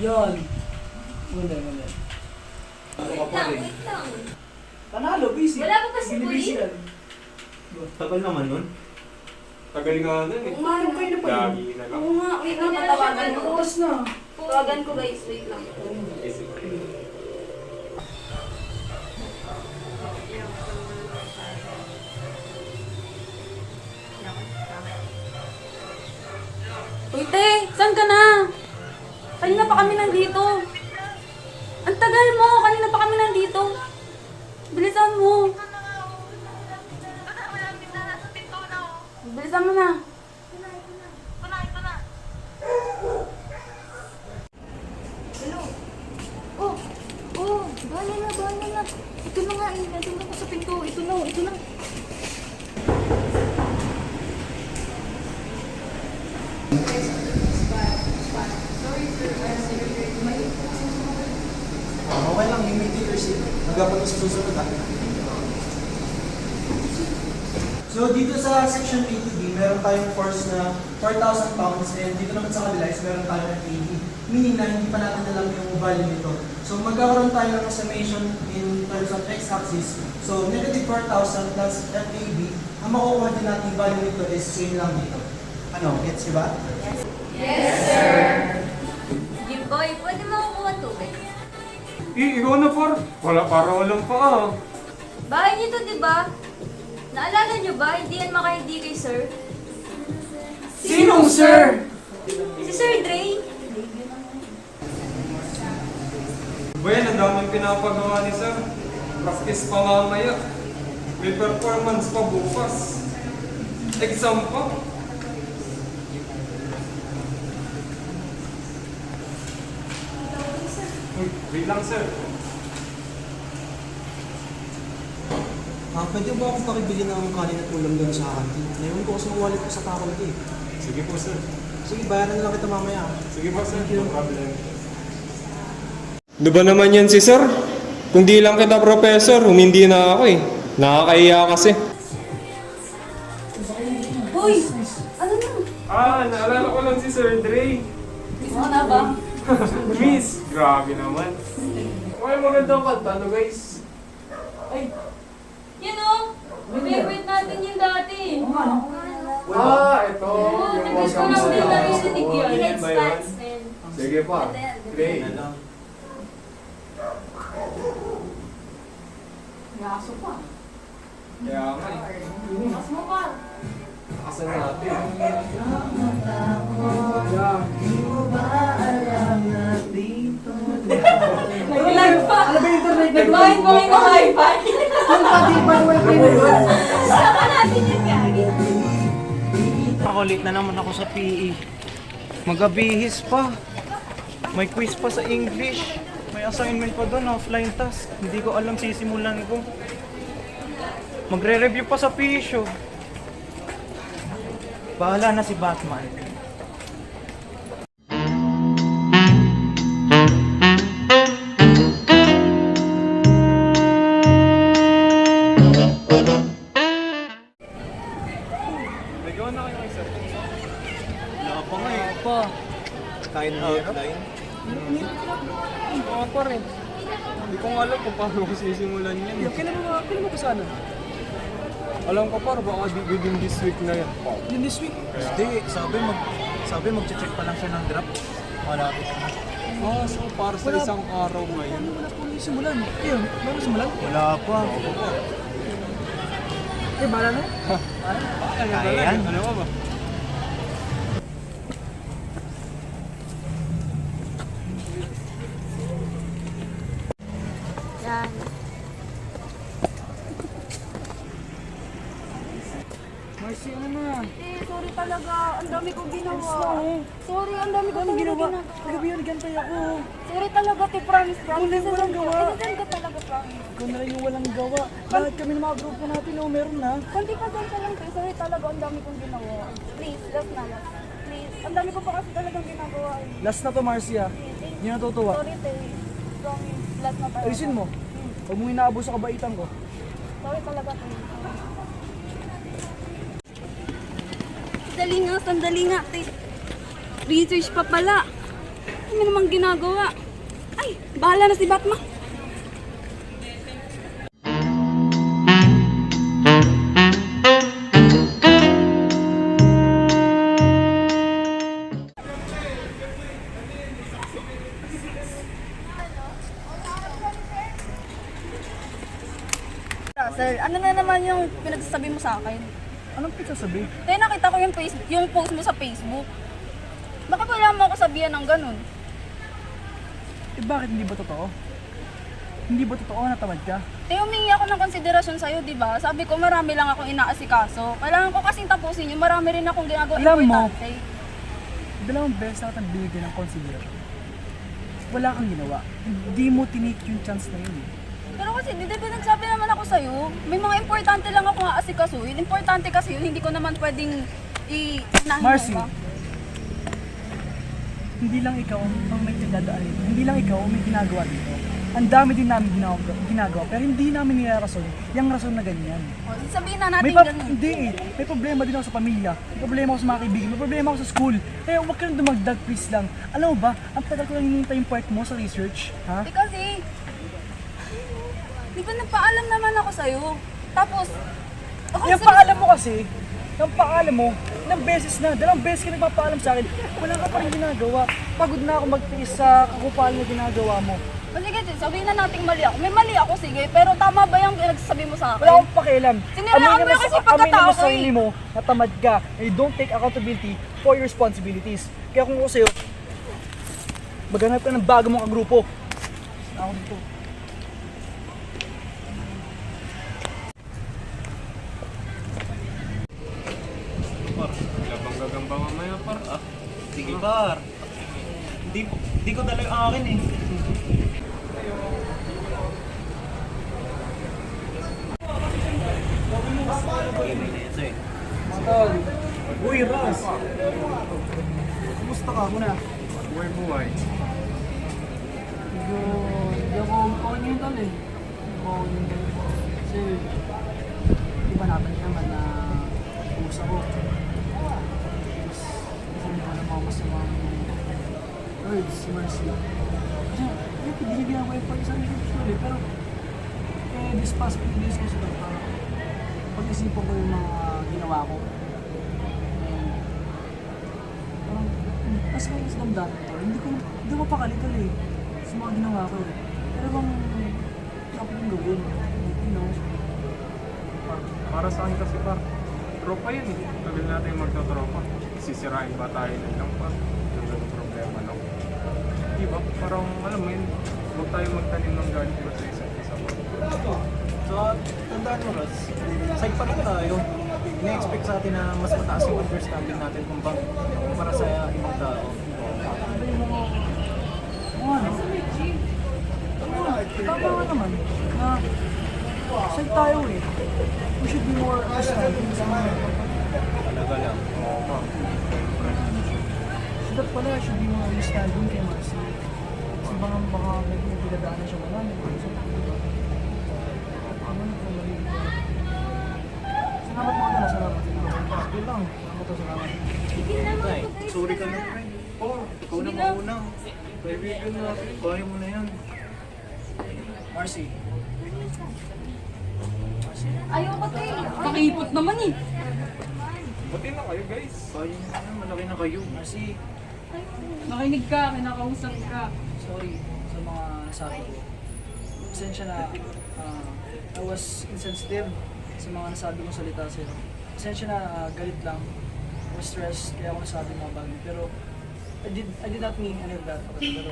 Yan. Muna, muna. Wait lang, wait lang. Panalo, busy. Wala pa ba si yan. Tagal naman nun. Tagal nga nun eh. Ano kayo na pa yun? Lagi na lang. Oo nga, wait lang, tatawagan ko. Oras na. Tawagan ko guys, wait lang. Uy, te, saan ka na? Kanina pa kami nandito. Ang tagal mo, kanina pa kami nandito. Bilisan mo. Bilisan mo na. Oh, oh. Ito na nga, eh. Nandun ako sa pinto. Ito na, ito na. Okay lang, you may take your Magkapag sa susunod ha. So dito sa section A2B, meron tayong force na 4,000 pounds and dito naman sa kabila is meron tayong FAB. Meaning na hindi pa natin alam yung value nito. So magkakaroon tayo ng summation in terms of x-axis. So negative 4,000 plus FAB. Ang makukuha din natin value nito is same lang dito. Ano, gets nyo ba? Jimboy, pwede mo kukuha tubig? Eh, ikaw na par. Wala, para walang pa ah. Bahay niyo to, di ba? Naalala niyo ba, hindi yan makahingi kay sir? Sinong sir? Si Sir Dre. Well, ang daming pinapagawa ni sir. Practice pa mamaya. May performance pa bukas. Exam pa. Wait lang sir. Ah, pwede ba akong pakibili ng kanin at ulam doon sa akin? Naiwan ko kasi ang wallet ko sa faculty. Sige po sir. Sige, bayaran na lang kita mamaya. Sige po sir. No problem. Di ba naman yan si sir? Kung di lang kita professor, humindi na ako eh. Nakakahiya kasi. Hoy! Ano na? Ah, naalala ko lang si Sir Dre. Gusto mo na ba? Miss, grabe naman. Okay, magandang kanta, no guys? Ay, Yan o! Favorite natin yun dati. Ah, ito. Yung nag-gusto ko lang welcome din Oo, yun. yan ba yun? Sige pa. Play. Yaso pa. Kaya nga eh. Mas mo pa. Asan natin? Nag-live pa. Ano ba yung internet? Nag-mind mo yung hi-fi. Yung pati ba yung wifi mo yun? Sama natin yung gagi. Late na naman ako sa PE. Magabihis pa. May quiz pa sa English. May assignment pa doon, offline task. Hindi ko alam sisimulan ko. Magre-review pa sa PE show. Bahala na si Batman. Sana? Alam ko par, baka di- within this week na yan. Yun this week. Hindi, sabi mag sabi magche-check pa lang siya ng draft. Malapit na. Ah, so para sa Wala- isang araw ngayon. Wala po yung simulan. Ayun, wala po simulan. Wala pa. Eh, bahala na. Ano ba Kaya lang? yan. Ano ba ba? Marcy, ano na? Eh, sorry talaga. Ang dami kong ginawa. eh. Sorry, ang dami kong ginawa? Kagabi yun, nagantay ako. Sorry talaga, te. Promise, promise. Ikaw na yung walang gawa. Isasend ko talaga, promise. Ikaw na yung walang gawa. Lahat kami ng mga grupo natin, oh, meron na. Konti pa lang lang, te. Sorry talaga, ang dami kong ginawa. Please, last na last. Please. Ang dami ko pa kasi talagang ginagawa. eh. Last na to, Marcia. Hindi na natutuwa. Sorry, te. Promise. Last na talaga. Ayusin mo. Huwag mong inaabos sa kabaitan ko. Sorry talaga, te. Sandali nga, sandali nga, te. Research pa pala. Ano namang ginagawa? Ay, bahala na si Batman. Sir, ano na naman yung pinagsasabi mo sa akin? Anong pagsasabi? Kaya nakita ko yung, face, yung post mo sa Facebook. Bakit wala mo ako sabihan ng ganun? Eh bakit hindi ba totoo? Hindi ba totoo na tamad ka? Eh, humingi ako ng konsiderasyon sa'yo, di ba? Sabi ko, marami lang akong inaasikaso. Kailangan ko kasing tapusin yun. Marami rin akong ginagawa Alam mo. importante. Dalawang beses na kitang binigyan ng consideration. Wala kang ginawa. Hindi mo tinake yung chance na yun. eh. Pero kasi, di ba nagsabi naman ako sa'yo? May mga importante lang ako aasikasuhin. Importante kasi yun, hindi ko naman pwedeng i-unahin Marcy. mo ba? Hindi lang ikaw ang may pinagdadaan dito. Hindi lang ikaw ang may ginagawa dito. Ang dami din namin ginagawa, ginagawa pero hindi namin nilarason yung rason na ganyan. O, sabihin na natin May pa- ganun. hindi eh. May problema din ako sa pamilya. May problema ako sa mga kaibigan. May problema ako sa school. Kaya huwag ka nang dumagdag, please lang. Alam mo ba, ang tagal ko lang hinihintay yung part mo sa research. Ha? Eh kasi, di ba nagpaalam naman ako sa'yo? Tapos, ako Yung paalam mo kasi, yung paalam mo, ilang beses na, dalawang beses ka nagpapaalam sa akin, wala ka pa rin ginagawa. Pagod na ako magtiis sa kakupalan na ginagawa mo. O sige, sabihin na nating mali ako. May mali ako, sige. Pero tama ba yung pinagsasabi mo sa akin? Wala akong pakialam. Sinilaan mo Aminin yung kasi sa- pagkatao aminin mo ko sa sarili eh. mo na tamad ka and you don't take accountability for your responsibilities. Kaya kung ako sa'yo, maghanap ka ng bago mong kagrupo. Ako dito. Par. Hindi, hindi ko yung akin eh. Tol. Uy, Ras. Kumusta ka muna? buhay buhay. Medyo, ako mukhawan yung tol eh. Yung tol. Kasi, di ba natin naman na pusa ko. Ko masamang words, si Mercy. Kasi, eh, binigyan ako yung pag-isang usually, pero, eh, this past few days kasi lang, parang, pag-isipan ko yung mga ginawa ko. And, parang, mas kayo sa damdamin ko. Hindi ko, hindi ko pakalital eh. Sa mga ginawa ko eh. Pero bang, dapat kong gawin. You know, Par, para sa akin kasi par, tropa yun eh. Tagal natin magtotropa. Sisirain ba tayo nun lang par? Yung problema lang. Di ba? Parang, alam mo yun, huwag tayo magtanim ng galit mo sa isa't isa par. So, tandaan mo, Ross, side pa rin tayo. Ina-expect sa atin na mas mataas yung understanding natin kung bang kumpara sa ibang tao. ano mga ano? Tama naman. Na, side tayo eh. We should be more understanding sa mga Talaga lang. Oo pa. So that pala, should be more understanding kay Marcy. Kasi baka, baka may pinagdaanan siya wala. Diba? Ano na kung mali? Salamat mga dala, salamat. Salamat. Yun lang. Salamat to, salamat. Sorry ka na, friend. Oh, ikaw na mauna. Kaibigan natin. Kaya mo na yan. Marcy. Ayoko, te. Kakipot naman eh. Buti na kayo guys. Kaya na. Malaki na kayo. Marcy, Nakinig ka, kinakausap ka. sorry sa mga nasabi ko. Pasensya na ah, I was insensitive sa mga nasabi kong salita sa'yo. Pasensya na ah, galit lang. I was stressed kaya ako nasabi mga bagay. Pero I did, I did not mean any of that. Pero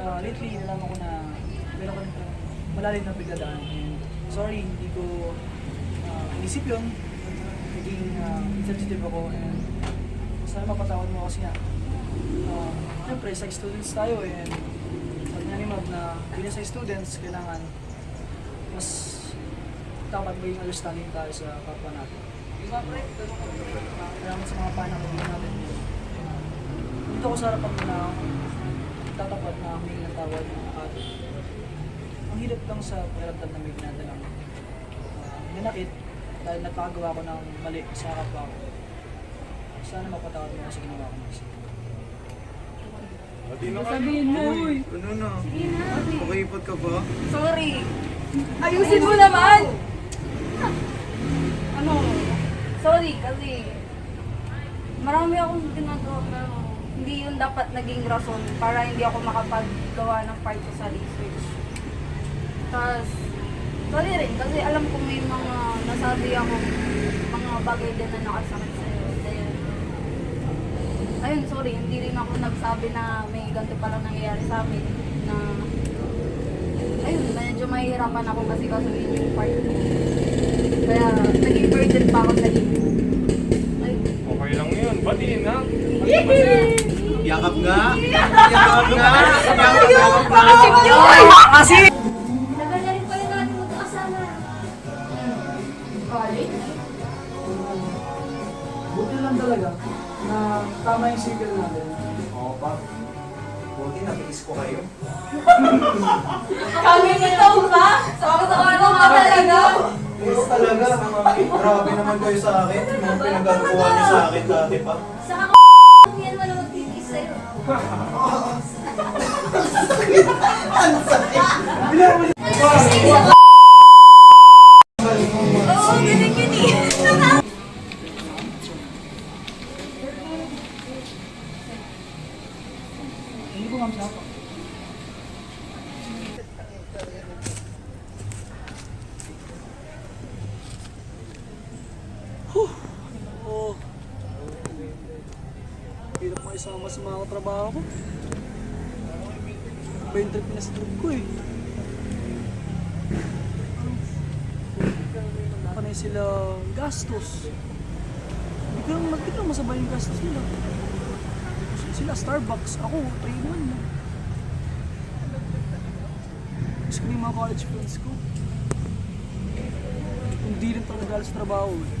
ah, lately, nalaman ko na meron ko nitong malalim na bigladaan. And sorry, hindi ko uh, inisip yun. Naging ah, insensitive ako and sana mapatawad mo kasi nga. Uh, Siyempre, psych students tayo eh, and pag nanimag na bilang sa students, kailangan mas dapat maging understanding tayo sa kapwa natin. Kailangan sa mga panakabili natin. Dito ko sa harapan na tatapat na humingi ng tawad at ang hirap lang sa pakiramdam na may ginadalang uh, nanakit dahil nagpagawa ko ng mali sa kapwa ko. Sana mapatawad mo ako sa ginawa ko. Marcy. Bati na kayo. Sabihin mo. Ano na? Pakipot ka ba? Sorry. Ayusin mo naman. Ano? Sorry kasi marami akong ginagawa pero hindi yun dapat naging rason para hindi ako makapaggawa ng part ko sa research. Tapos, sorry rin kasi alam ko may mga nasabi ako mga bagay din na nakasakit sa'yo. Dahil, ayun, sorry, hindi rin ako nagsabi na may ganito palang nangyayari sa amin na ayun, medyo mahihirapan ako kasi kasuhin yung part ko. Kaya, naging burden pa ako sa inyo. Ay, Okay lang yun. Bati na. Yakap nga! Yakap nga! Yakap nga! Kasi! Tagal circle natin. Oo pa. Buti nakikiss ko kayo. Kami nito ba? Sama-sama ka talaga? Yes talaga. Grabe naman kayo sa akin. Mga pinagagawa niyo sa akin dati pa. Saka kung yan wala magtitis sa'yo. Oo, sa mga trabaho ko. Iba yung trip na sa trip ko eh. Panay sila gastos. Hindi ko lang, lang masabay yung gastos nila. Sila Starbucks, ako 3-1 lang. Gusto ko yung mga college friends ko. Hindi rin talaga sa trabaho eh.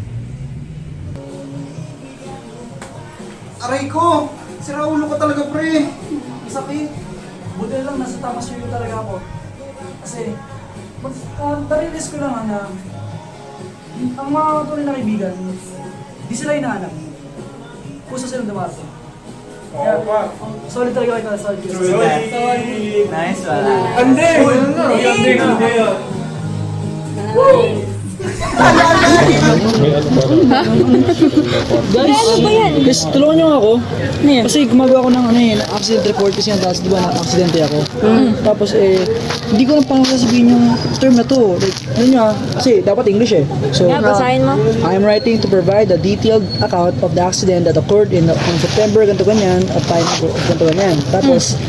Aray ko! Sira ulo ko talaga, pre! Masakit! Buti na lang nasa tamang sa'yo talaga ako. Kasi, mag, uh, narilis ko lang na ang mga tunay na kaibigan, di sila hinahanap. Kusa silang dumarating. Kaya, solid talaga kayo, solid. Solid. Nice wala. Ande! Ande! Ande! Guys, guys, tulungan niyo ako. Kasi gumagawa ko ng ano eh, accident report kasi yung tapos di ba na-aksidente ako. Tapos eh, hindi ko na pang sasabihin yung term na to. Like, ano ah, kasi dapat English eh. So, basahin mo. I am writing to provide a detailed account of the accident that occurred in, on September ganito ganyan at time ganito ganyan. Tapos,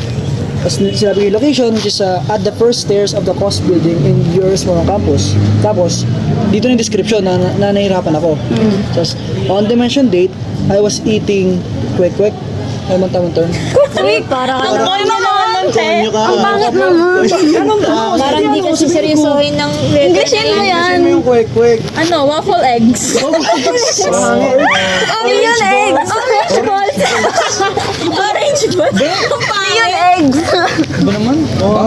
tapos sinabi yung location which is uh, at the first stairs of the cost building in Euros Morong campus. Tapos, dito na yung description na, na nahirapan ako. Tapos, on the mentioned date, I was eating kwek-kwek. Ano man tamang term? Wait, parang ano ko naman, te? Ang pangit naman. Parang di kasi seryosohin ng Englishin mo yan. Ano yung kwek-kwek? Ano, waffle eggs. oh, yun eggs. Orange balls. Orange balls. Yun eggs. Ba naman?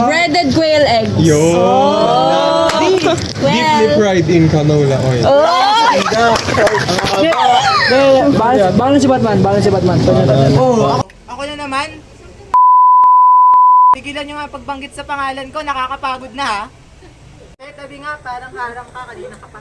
Breaded quail eggs. Yo! Well, fried in canola oil. Bahala, bahala si Batman, bahala si Batman. Oh, Ako na naman. Tigilan nyo nga pagbanggit sa pangalan ko, nakakapagod na ha. Eh, tabi nga, parang harang ka, kanina ka pa.